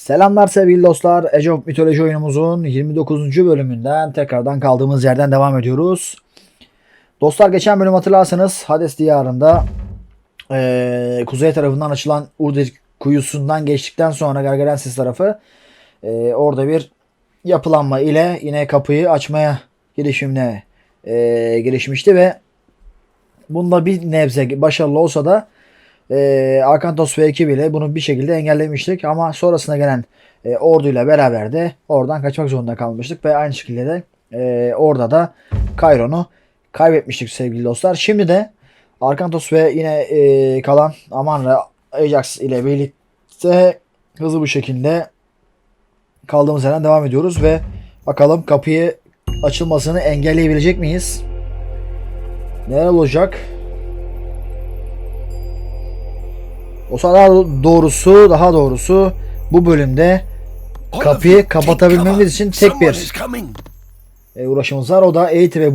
Selamlar sevgili dostlar. Age of Mythology oyunumuzun 29. bölümünden tekrardan kaldığımız yerden devam ediyoruz. Dostlar geçen bölüm hatırlarsanız Hades diyarında eee, kuzey tarafından açılan Urdir kuyusundan geçtikten sonra Gargarensis tarafı eee, orada bir yapılanma ile yine kapıyı açmaya girişimine eee, girişmişti ve bunda bir nebze başarılı olsa da e, Arkantos ve ekibiyle bunu bir şekilde engellemiştik ama sonrasında gelen e, orduyla beraber de oradan kaçmak zorunda kalmıştık ve aynı şekilde de e, orada da Kairon'u kaybetmiştik sevgili dostlar. Şimdi de Arkantos ve yine e, kalan Amanra Ajax ile birlikte hızlı bir şekilde kaldığımız yerden devam ediyoruz ve bakalım kapıyı açılmasını engelleyebilecek miyiz? Neler olacak? O daha doğrusu daha doğrusu bu bölümde kapıyı kapatabilmemiz için tek bir e, uğraşımız var. O da Eğit ve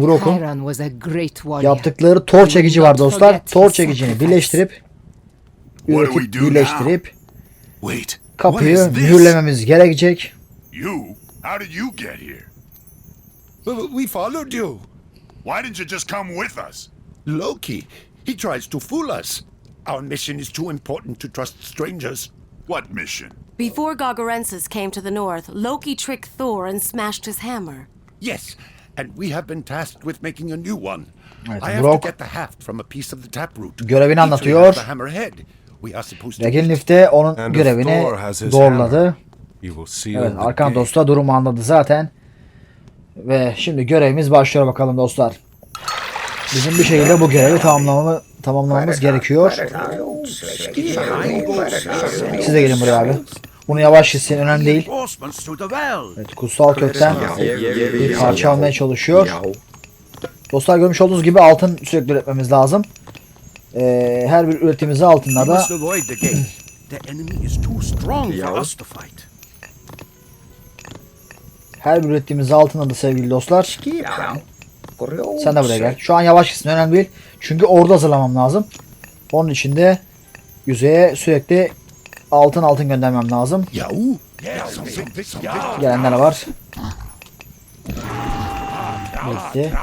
warrior. yaptıkları tor çekici var dostlar. Tor çekicini birleştirip üretip birleştirip kapıyı mühürlememiz gerekecek. We followed you. Why didn't you just come with us? Loki, he tries to fool us. Our mission is too important to trust strangers. What mission? Before Gargarensis came to the north, Loki tricked Thor and smashed his hammer. Yes, and we have been tasked with making a new one. Evet, I have Brock to get the haft from a piece of the taproot. görevini anlatıyor. has the hammerhead. We are supposed to Reginlift de onun And if görevini Thor has his doğruladı. hammer, he will seal Evet the Arkantos gate. da durumu anladı zaten. Ve şimdi görevimiz başlıyor bakalım dostlar. Bizim bir şekilde bu görevi tamamlamamı, tamamlamamız gerekiyor. Siz de gelin buraya abi. Bunu yavaş gitsin önemli değil. Evet, kutsal kökten bir parça almaya çalışıyor. Dostlar görmüş olduğunuz gibi altın sürekli üretmemiz lazım. Ee, her bir üretimimizi We altınla da her bir ürettiğimizi altınla da sevgili dostlar. Sen de buraya gel. Şu an yavaş gitsin önemli değil. Çünkü orada hazırlamam lazım. Onun için de yüzeye sürekli altın altın göndermem lazım. Something. Gelenler var. Bitti.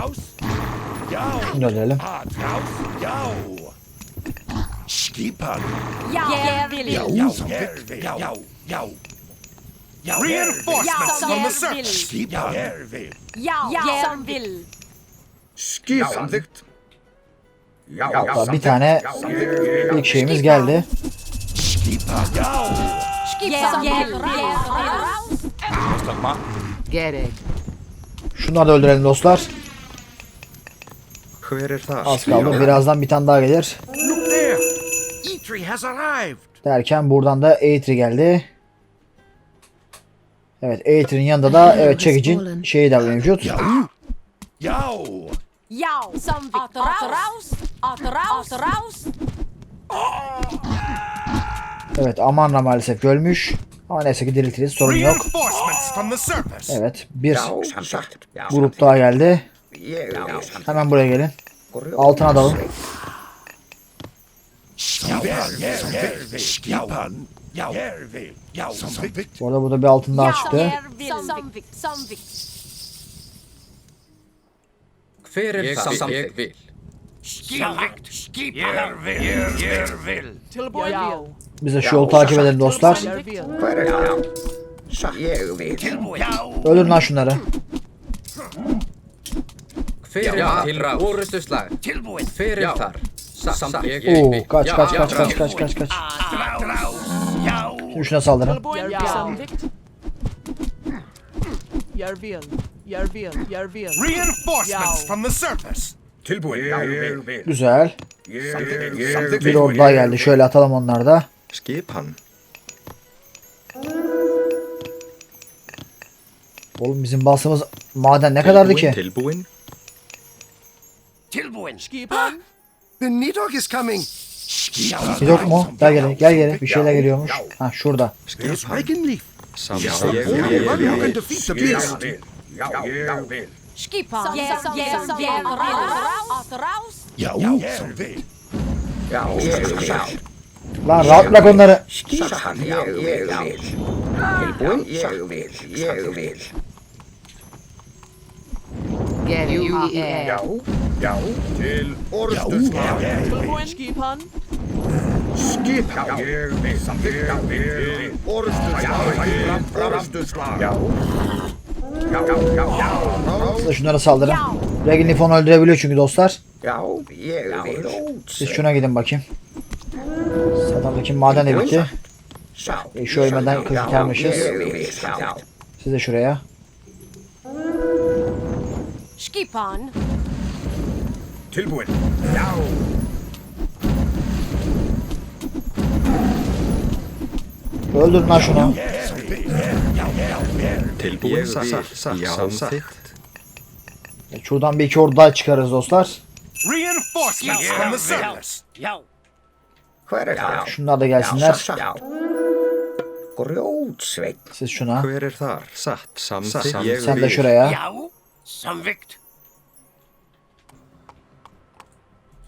Şunu da öldürelim. Skipan. Reinforcements from the surface. Skipan. Hatta bir tane ilk şeyimiz geldi. Gerek. Şunları da öldürelim dostlar. Az kaldı. Birazdan bir tane daha gelir. Derken buradan da Eitri geldi. Evet Eitri'nin yanında da evet çekicin şeyi de mevcut. Yau. Evet Amanra maalesef görmüş. Ama neyse ki diriltiriz sorun yok. Evet bir grup daha geldi. Hemen buraya gelin. Altına dalın. Bu arada burada bir altın daha çıktı. Hver er það? Ég vil. Biz de şu yolu takip edelim dostlar. Hver er það? Sa- Ég vil. Öldürün lan şunları. Orustuslag. Er þar? Samt ég Oo, vil. kaç kaç kaç kaç kaç kaç kaç. Şimdi şuna saldırın. Jarvil, Jarvil, Jarvil. Reinforcements from the surface. Güzel. Bir ordu daha geldi. Şöyle atalım onları da. Skipan. Oğlum bizim bastığımız maden ne kadardı ki? Tilbúin. Skipan, The Nidhogg is coming. Yok mu? Gel gel gel gel. Bir şeyler geliyormuş. Ha şurada. There's Regenleaf. Samt He's the ég only vil. one who can defeat the beast. Já, ég vil. Yau. Já, ég vil. Lan rahat bırak onları. Skipan. Já, ég vil. Tilbúin? Ég vil, ég vil. G-U-I-E. Já, já, til orðstöðsvar. Tilbúin. Skipan. Skipan. Ég vil, samþykkt, já, til orðstöðsvar. Orðstöðsvar. Já. Já, já, já, já. Siz de şunlara saldırın. Reginif onu öldürebiliyor çünkü dostlar. Siz şuna gidin bakayım. Satandaki maden de bitti. Sá. E, şu ölmeden vil, já. Siz de şuraya. Skipan. Tilbúin. Já. Öldürün lan şunu. Tilbúin samþykkt E, Şuradan bir iki ordu daha çıkarız dostlar. Reinforcements from the surface. Şunlar da gelsinler. Grjótsveit. Siz şuna. Hver er þar? Satt, Sen de şuraya. Já. Samþykkt.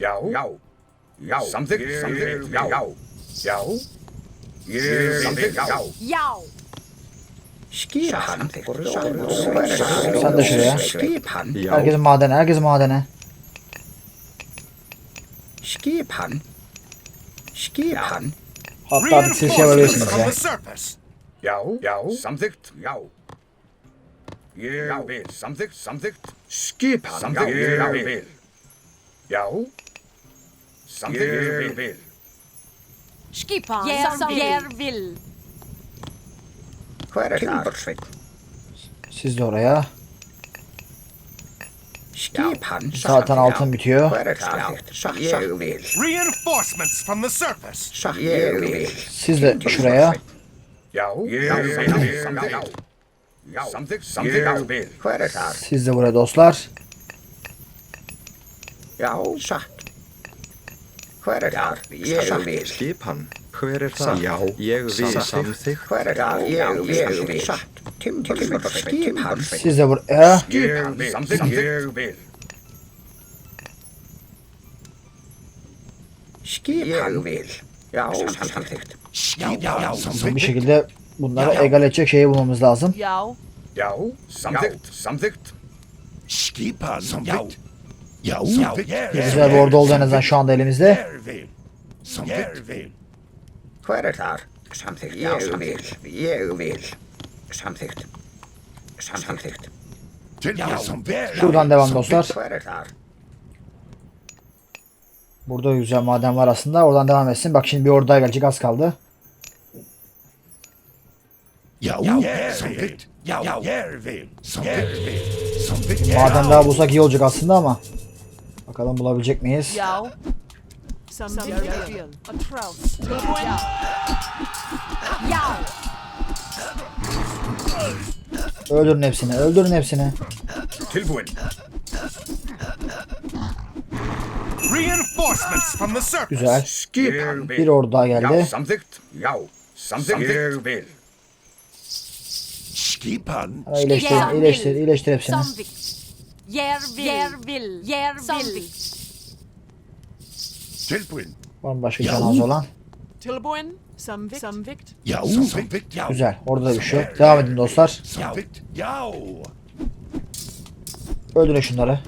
Já. Já. Já. Samþykkt, samþykkt, já. Já. Já. Já. Sen de şuraya. Herkesin madene, herkesin madene. Skipan. Skipan. Hatta siz şey yapabilirsiniz ya. Já. Samþykkt, já. Ég vil, samþykkt, samþykkt. Skipan. Vil. Já. Samþykkt, ég vil. Skipan. Ég vil. Er? Timbursveit. Siz de oraya. Zaten altın bitiyor. Reinforcements from the surface. Siz de şuraya. Siz de buraya dostlar. Satt. Hver er það? Ég vil. skipan Hver er það? Já, ég vil samþykkt Hver er það? Ég vil. Satt. Timbursveit. Skipan. Siz de buraya. Ég vil, samþykkt, ég. Ég vil. Já, samþykkt. Já, já, já, samþykkt. Bir şekilde bunları egal edecek şeyi bulmamız lazım. Já. Já. Samþykkt, samþykkt. Skipan, samþykkt. Já. Samþykkt. Güzel bir ordu oldu en azından şu anda elimizde. Samþykkt. Er. Ég vil. Ég vil. Samþykkt. Samþykkt. Já, samþykkt. Şuradan devam dostlar. Hver er? Burada güzel maden var aslında. Oradan devam etsin. Bak şimdi bir ordu daha gelecek az kaldı. Maden daha bulsak iyi olacak aslında ama. Bakalım bulabilecek miyiz? Samvirken. Atrouse. Tilbúin. Já. Öldürün hepsini. Öldürün hepsini. Tilbúin. Reinforcements from the surface. Güzel. Bir ordu daha geldi. Skipan. İyileştir, iyileştir, iyileştir hepsini. Samvik. Jeg vil. Tilbúin. Var mı başka canınız olan? Tilbúin. Samvikt. Samvikt. Já. Samþykkt. Já. Güzel. Orada da bir şey yok. Devam edin dostlar. Samþykkt. Já. Öldürün şunları.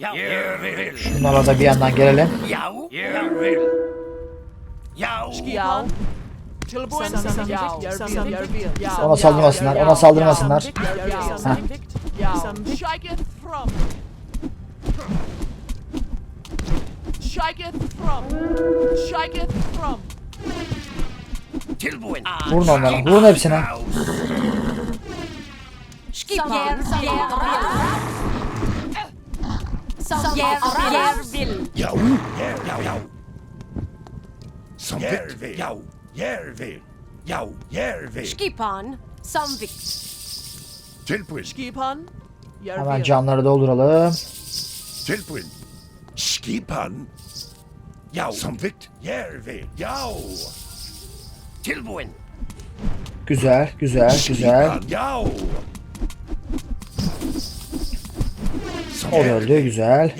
Ég vil. Şunlarla da bir yandan gelelim. Já. Ég vil. Ona saldırmasınlar. Ona saldırmasınlar. Tilbúin. Vurun onları. Vurun hepsine. Skipan. Jeg Som Já. Ég vil. Skipan. Samvik. Tilbúin. Skipan. Hemen canları dolduralım. Tilbúin. Skipan. Samþykkt. Ég vil. Já. Tilbúin. Güzel, güzel, güzel. Já. O da öldü güzel.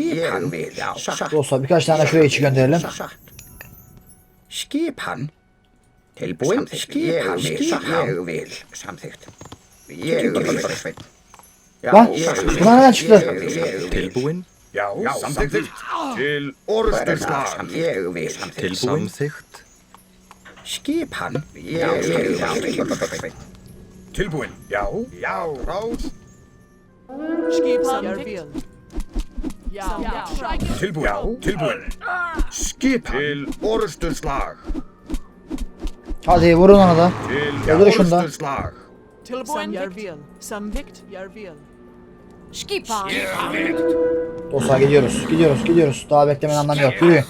Skipan Yer- ver. Sak. Dostlar birkaç tane köy içi gönderelim. Sagt. Skipan. Tilbúin. Skipan. Skipan. Vel. Samþykkt. Ég vil. Já, Lan, buna nereden çıktı? Tilbúin, Já, samþykkt. Til orðsturslag. Ég vil. tilbúin, samþykkt, Skipan. Ég vil. Tilbúin. Já, já, ráð. Skip samþykkt. Tilbúin. Já. Tilbúin. Skipan. Til orustuslag. Hadi vurun onu da. Til Öldür şunu da. orustuslag. Tilbúin. Samvikt ég vil. Skipan. Dostlar gidiyoruz. Gidiyoruz gidiyoruz. Daha beklemenin anlamı yok. Yürüyün.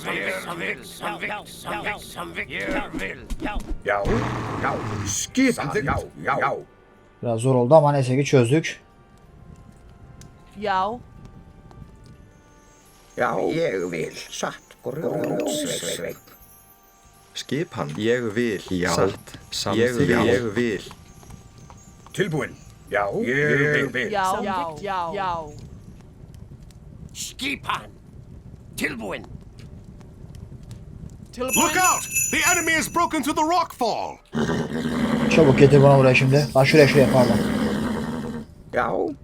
Já. Já. Skipan. Já. Já. Biraz zor oldu ama neyse ki çözdük. Já. Já, ég vil. Satt. Grjótsveik. Skipan. Ég vil. Já. Satt. Samþygt. Ég vil. Tilbúin. Já. Ég vil. Já, já, já. Já. Skipan. Tilbuin. Tilbúin. out! The enemy has broken through the rock fall. Çabuk getir bana buraya şimdi. Lan şuraya şuraya pardon. Já.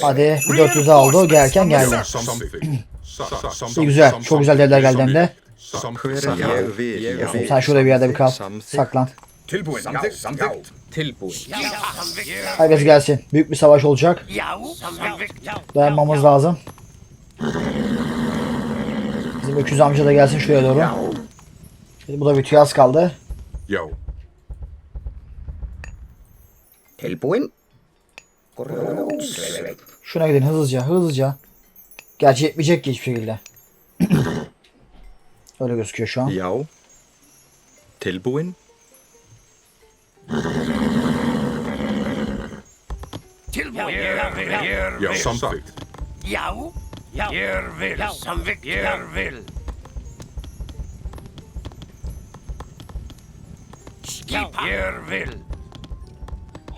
Hadi bir 400 aldı. O gelirken geldi. İyi güzel. Çok güzel devler geldi hem de. Já. Sen şurada bir yerde bir kal. Saklan. Herkes gelsin. Büyük bir savaş olacak. Dayanmamız lazım. Bizim öküz amca da gelsin şuraya doğru. Şimdi bu da bitiyor az kaldı. Tilbúin. Grjótsveik. Şuna gidin hızlıca hızlıca. Gerçi yetmeyecek ki hiçbir şekilde. Öyle gözüküyor şu an. Já. Tilbúin. Já. Samþykkt.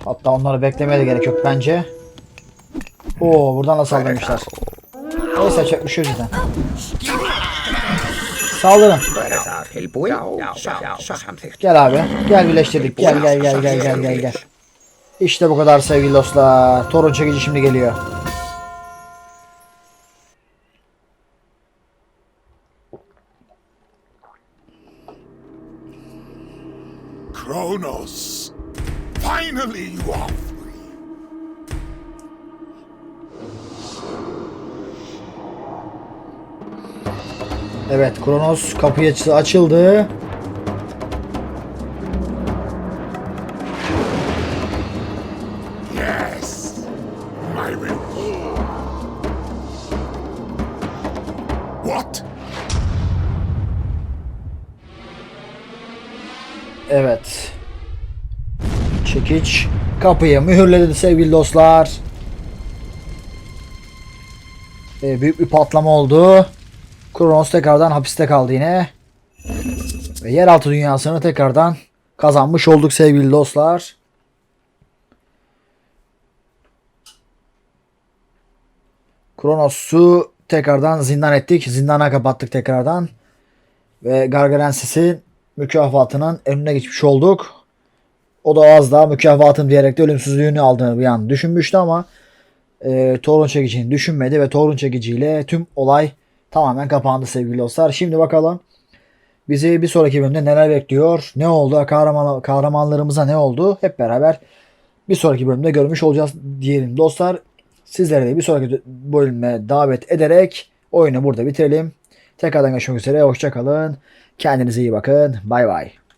Hatta onları beklemeye de gerek yok bence. Oo buradan da saldırmışlar. Neyse çekmiş yok zaten. Saldırın. Gel abi. Gel birleştirdik. Gel gel gel gel gel gel gel. İşte bu kadar sevgili dostlar. Torun çekici şimdi geliyor. Kronos. Finally you are free. Evet Kronos kapıyı aç- açıldı. Kapıyı mühürledi sevgili dostlar. Ee, büyük bir patlama oldu. Kronos tekrardan hapiste kaldı yine. Ve yeraltı dünyasını tekrardan kazanmış olduk sevgili dostlar. Kronos'u tekrardan zindan ettik. Zindana kapattık tekrardan. Ve Gargarensis'in mükafatının önüne geçmiş olduk. O da az daha mükafatım diyerek de ölümsüzlüğünü aldığını bir an düşünmüştü ama e, Torun çekicini düşünmedi ve Torun çekiciyle tüm olay tamamen kapandı sevgili dostlar. Şimdi bakalım bizi bir sonraki bölümde neler bekliyor? Ne oldu? Kahraman, kahramanlarımıza ne oldu? Hep beraber bir sonraki bölümde görmüş olacağız diyelim dostlar. Sizlere de bir sonraki bölüme davet ederek oyunu burada bitirelim. Tekrardan görüşmek üzere. Hoşçakalın. Kendinize iyi bakın. Bay bay.